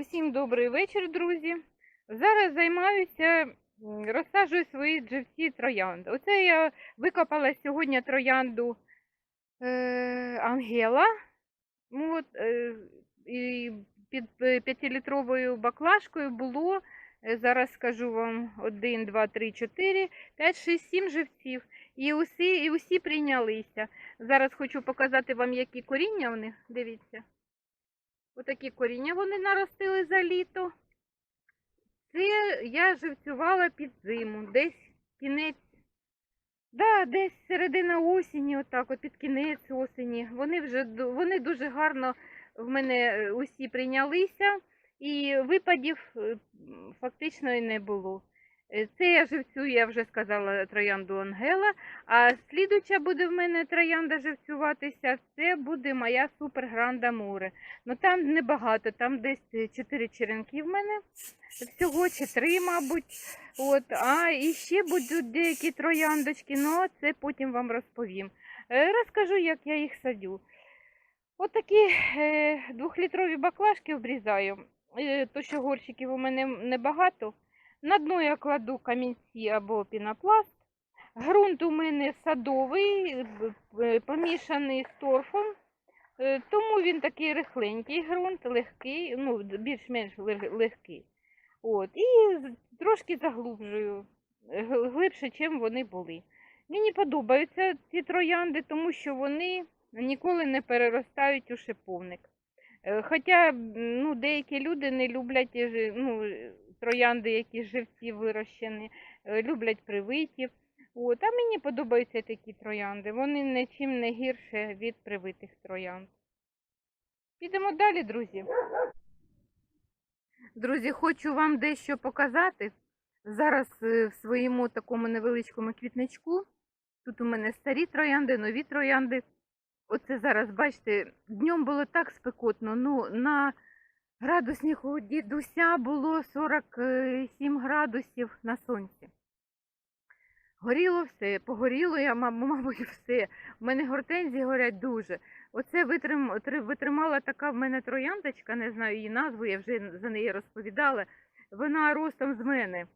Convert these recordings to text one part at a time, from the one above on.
Усім добрий вечір, друзі. Зараз займаюся, розсаджую свої дживці троянди. Оце я викопала сьогодні троянду е, Ангела. Ну, От, е, під е, п'ятилітровою баклажкою було, е, зараз скажу вам, 1, 2, 3, 4, 5, 6, 7 живців. І усі, і усі прийнялися. Зараз хочу показати вам, які коріння в них. Дивіться. Отакі коріння вони наростили за літо. Це я живцювала під зиму, десь кінець, да, десь середина осені, отак, от під кінець осені. Вони вже вони дуже гарно в мене е, усі прийнялися, і випадів е, фактично і не було. Е, Це я живцюю, я вже сказала, троянду Ангела. А слідуча буде в мене троянда живцюватися, це буде моя супер гранда море. Ну там небагато, там десь е, чотири черенки в мене, всього чи три, мабуть. От, а і ще будуть деякі трояндочки, ну це потім вам розповім. Е, Розкажу, як я їх садю. От такі е, двохлітрові баклажки обрізаю, то що горщиків у мене небагато. На дно я кладу камінці або пінопласт. Грунт у мене садовий, помішаний з торфом. Е, Тому він такий рихленький ґрунт, легкий, ну, більш-менш легкий. От, і трошки заглублюю е, глибше, чим вони були. Мені подобаються ці троянди, тому що вони ніколи не переростають у шиповник. Е, Хоча ну, деякі люди не люблять е, ну, троянди, які з живців вирощені, е, люблять привиті. От, а мені подобаються такі троянди. Вони нічим не гірше від привитих троянд. Підемо далі, друзі. Друзі, хочу вам дещо показати. Зараз е, в своєму такому невеличкому квітничку. Тут у мене старі троянди, нові троянди. Оце зараз, бачите, днем було так спекотно. Ну, на градусних у дідуся було 47 градусів на сонці. Горіло все, погоріло я, маб- мабуть, все. У мене гортензії горять дуже. Оце витрим, витримала така в мене трояндочка, не знаю її назву, я вже за неї розповідала. Вона ростом з мене.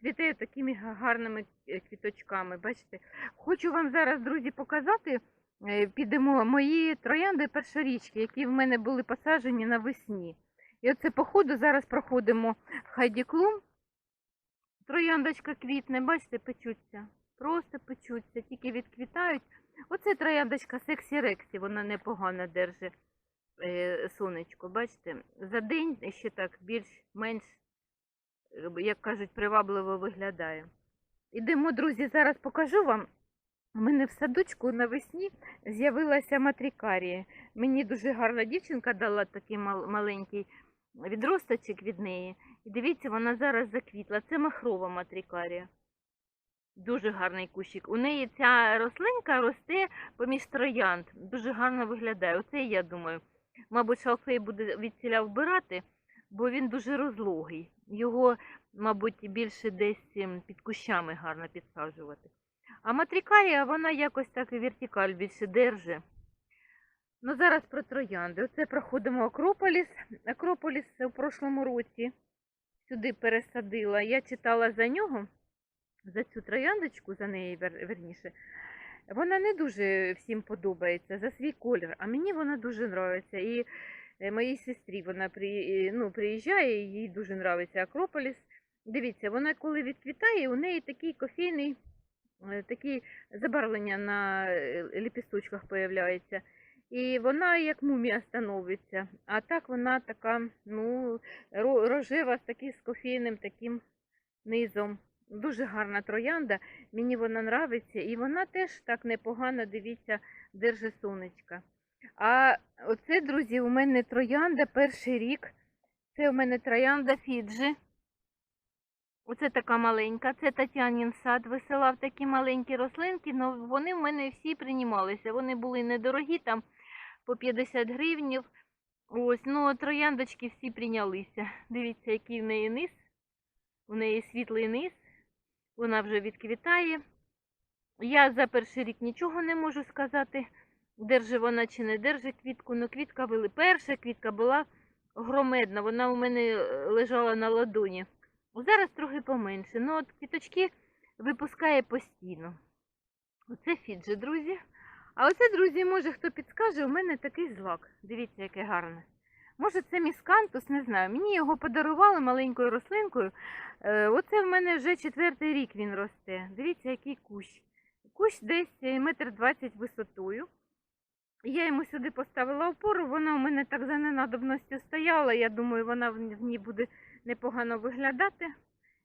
Цвіте такими гарними е, квіточками. Бачите? Хочу вам зараз, друзі, показати. Е, Підемо мої троянди першорічки, які в мене були посаджені навесні. І оце по ходу зараз проходимо Хайді Клум. Трояндочка квітне, бачите, печуться. Просто печуться, тільки відквітають. Оце трояндочка Сексі Рексі, вона непогано держить е, сонечко. Бачите, за день ще так більш-менш, е, як кажуть, привабливо виглядає. Ідемо, друзі, зараз покажу вам. У мене в садочку навесні з'явилася матрікарія. Мені дуже гарна дівчинка дала такий маленький відросточок від неї. І дивіться, вона зараз заквітла. Це махрова матрікарія. Дуже гарний кущик. У неї ця рослинка росте поміж троянд. Дуже гарно виглядає. Оце я думаю. Мабуть, шалфей буде від ціля вбирати, бо він дуже розлогий. Його, мабуть, більше десь ем, під кущами гарно підсаджувати. А матрікарія, вона якось так і вертикаль більше держить. Ну, зараз про троянди. Оце проходимо Акрополіс. Акрополіс у прошлому році сюди пересадила. Я читала за нього, за цю трояндочку, за неї верніше. Вона не дуже всім подобається за свій колір, а мені вона дуже подобається. І е, моїй сестрі вона при, ну, приїжджає, їй дуже подобається Акрополіс. Дивіться, вона коли відквітає, у неї такий кофейний, такі забарвлення на е, ліпісточках появляється. І вона як мумія становиться. А так вона така, ну, рожева з таким з кофейним таким низом. Дуже гарна троянда, мені вона нравиться, і вона теж так непогано, дивіться, держить сонечка. А оце, друзі, у мене троянда перший рік. Це у мене троянда Фіджі. Оце така маленька, це Тетянін сад висилав такі маленькі рослинки, але вони в мене всі приймалися. Вони були недорогі, там по 50 гривнів. Ось, ну трояндочки всі прийнялися. Дивіться, який в неї низ. У неї світлий низ. Вона вже відквітає. Я за перший рік нічого не можу сказати, держи вона чи не держить квітку. Ну, квітка була перша квітка була громедна, вона у мене е, лежала на ладоні. Зараз трохи поменше. Ну от квіточки випускає постійно. Оце фіджи, друзі. А оце, друзі, може хто підскаже, у мене такий злак. Дивіться, яке гарне. Може, це міскантус, не знаю. Мені його подарували маленькою рослинкою. Е, Оце в мене вже четвертий рік він росте. Дивіться, який кущ. Кущ десь е, метр двадцять висотою. Я йому сюди поставила опору, вона у мене так за ненадобністю стояла. Я думаю, вона в ній буде непогано виглядати.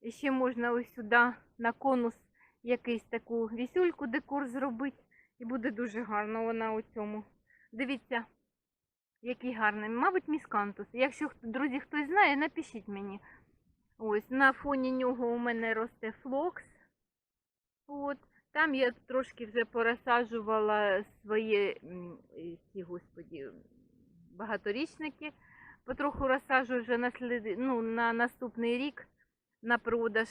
І ще можна ось сюди на конус якийсь таку вісюльку декор зробити. І буде дуже гарно вона у цьому. Дивіться, який гарний. Мабуть, міскантус. Якщо друзі хтось знає, напишіть мені. Ось на фоні нього у мене росте флокс. От. Там я трошки вже порозсаджувала свої ці, господі, багаторічники. Потроху розсаджую вже на, сліди, ну, на наступний рік на продаж.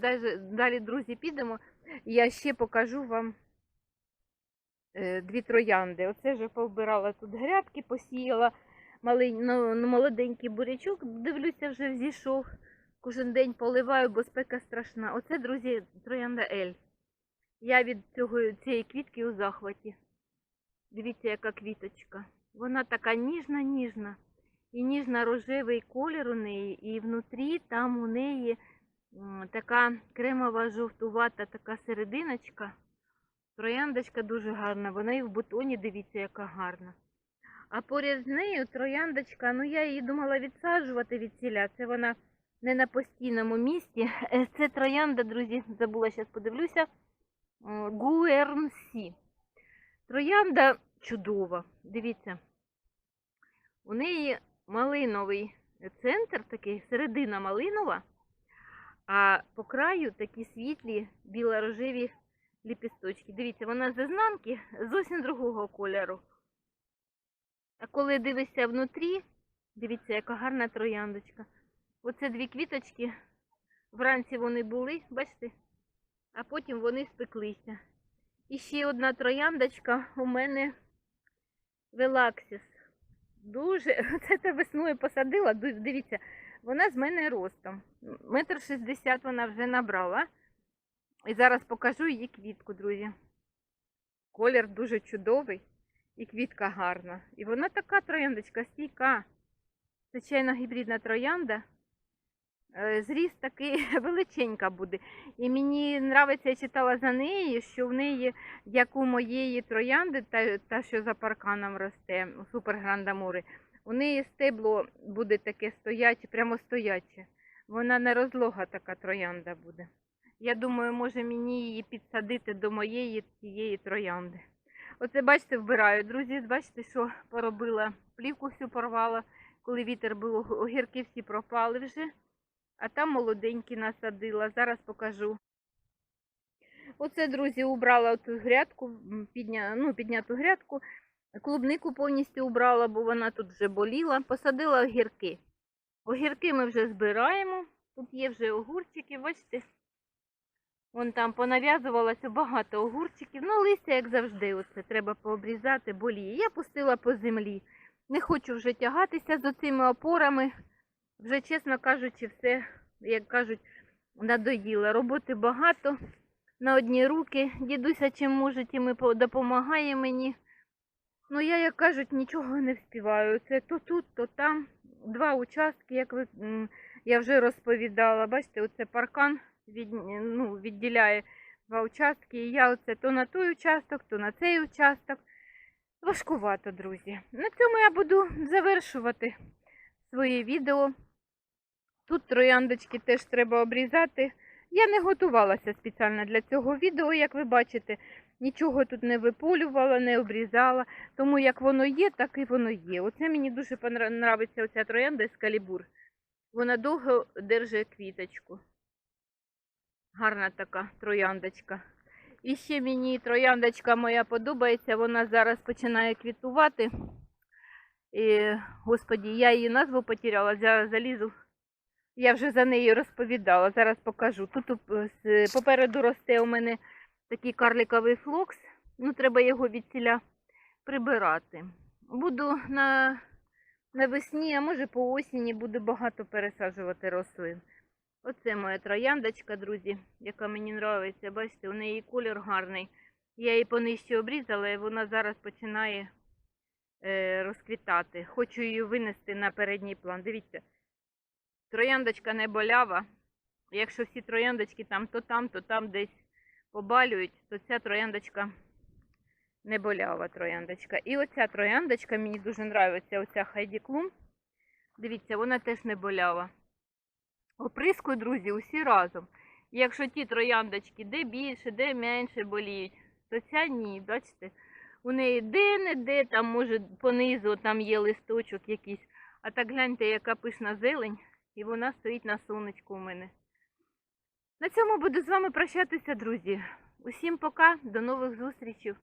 Даже, далі, друзі, підемо. Я ще покажу вам е, дві троянди. Оце вже повбирала тут грядки, посіяла малень, ну, ну, молоденький бурячок. Дивлюся, вже взійшов. Кожен день поливаю, бо спека страшна. Оце, друзі, троянда Ель. Я від цього, цієї квітки у захваті. Дивіться, яка квіточка. Вона така ніжна, ніжна. І ніжно-рожевий колір у неї, і внутрі там у неї така кремова жовтувата така серединочка. Трояндочка дуже гарна. Вона і в бутоні, дивіться, яка гарна. А поряд з нею трояндочка, ну я її думала відсаджувати від ціля. Це вона не на постійному місці. Е, Це троянда, друзі, забула, зараз подивлюся. Гуернсі. Троянда чудова. Дивіться. У неї малиновий центр, такий середина малинова, а по краю такі світлі біло-рожеві ліпісточки. Дивіться, вона з ізнанки зовсім другого кольору. А коли дивишся внутрі, дивіться, яка гарна трояндочка. Оце дві квіточки. Вранці вони були, бачите? А потім вони спеклися. І ще одна трояндочка у мене Велаксіс. Дуже, це та весною посадила, дивіться, вона з мене ростом. Метр шістдесят вона вже набрала. І зараз покажу її квітку, друзі. Колір дуже чудовий і квітка гарна. І вона така трояндочка стійка. Звичайно, гібридна троянда. Е, Зріст такий величенька буде. І мені подобається, я читала за неї, що в неї, як у моєї троянди, та, та що за парканом росте, у Супер Грандамури, у неї стебло буде таке стояче, прямо стояче. Вона не розлога така троянда буде. Я думаю, може мені її підсадити до моєї цієї троянди. Оце, бачите, вбираю. Друзі, бачите, що поробила? Плівку всю порвала, коли вітер був, огірки всі пропали вже. А там молоденькі насадила. Зараз покажу. Оце, друзі, убрала ту грядку, підня... ну, підняту грядку. Клубнику повністю убрала, бо вона тут вже боліла. Посадила огірки. Огірки ми вже збираємо. Тут є вже огурчики, бачите? Вон там понав'язувалося багато огурчиків. Ну, листя, як завжди, оце треба пообрізати, боліє. Я пустила по землі. Не хочу вже тягатися з оцими опорами. Вже, чесно кажучи, все, як кажуть, надоїло. Роботи багато на одні руки. Дідуся чим може, тим допомагає мені. Ну, я, як кажуть, нічого не вспіваю. Це то тут, то там. Два участки, як ви, я вже розповідала. Бачите, оце паркан від, ну, відділяє два участки. І я оце то на той участок, то на цей участок. Важкувато, друзі. На цьому я буду завершувати своє відео. Тут трояндочки теж треба обрізати. Я не готувалася спеціально для цього відео, як ви бачите. Нічого тут не виполювала, не обрізала. Тому як воно є, так і воно є. Оце мені дуже подобається оця троянда ескалібур. Вона довго держить квіточку. Гарна така трояндочка. І ще мені трояндочка моя подобається, вона зараз починає квітувати. І, господі, я її назву потеряла, зараз залізу. Я вже за нею розповідала, зараз покажу. Тут попереду росте у мене такий карликовий флокс. Ну, треба його від ціля прибирати. Буду на навесні, а може по осені буду багато пересаджувати рослин. Оце моя трояндочка, друзі, яка мені подобається. Бачите, у неї колір гарний. Я її понижче обрізала, і вона зараз починає е, розквітати. Хочу її винести на передній план. Дивіться, трояндочка не болява. Якщо всі трояндочки там то там, то там десь побалюють, то ця трояндочка не болява трояндочка. І оця трояндочка мені дуже подобається, оця Хайді Клум. Дивіться, вона теж не болява. Оприскую, друзі, усі разом. Якщо ті трояндочки де більше, де менше боліють, то ця ні, бачите, у неї де-не-де, там може понизу там є листочок якийсь. А так гляньте, яка пишна зелень, і вона стоїть на сонечку у мене. На цьому буду з вами прощатися, друзі. Усім пока, до нових зустрічей.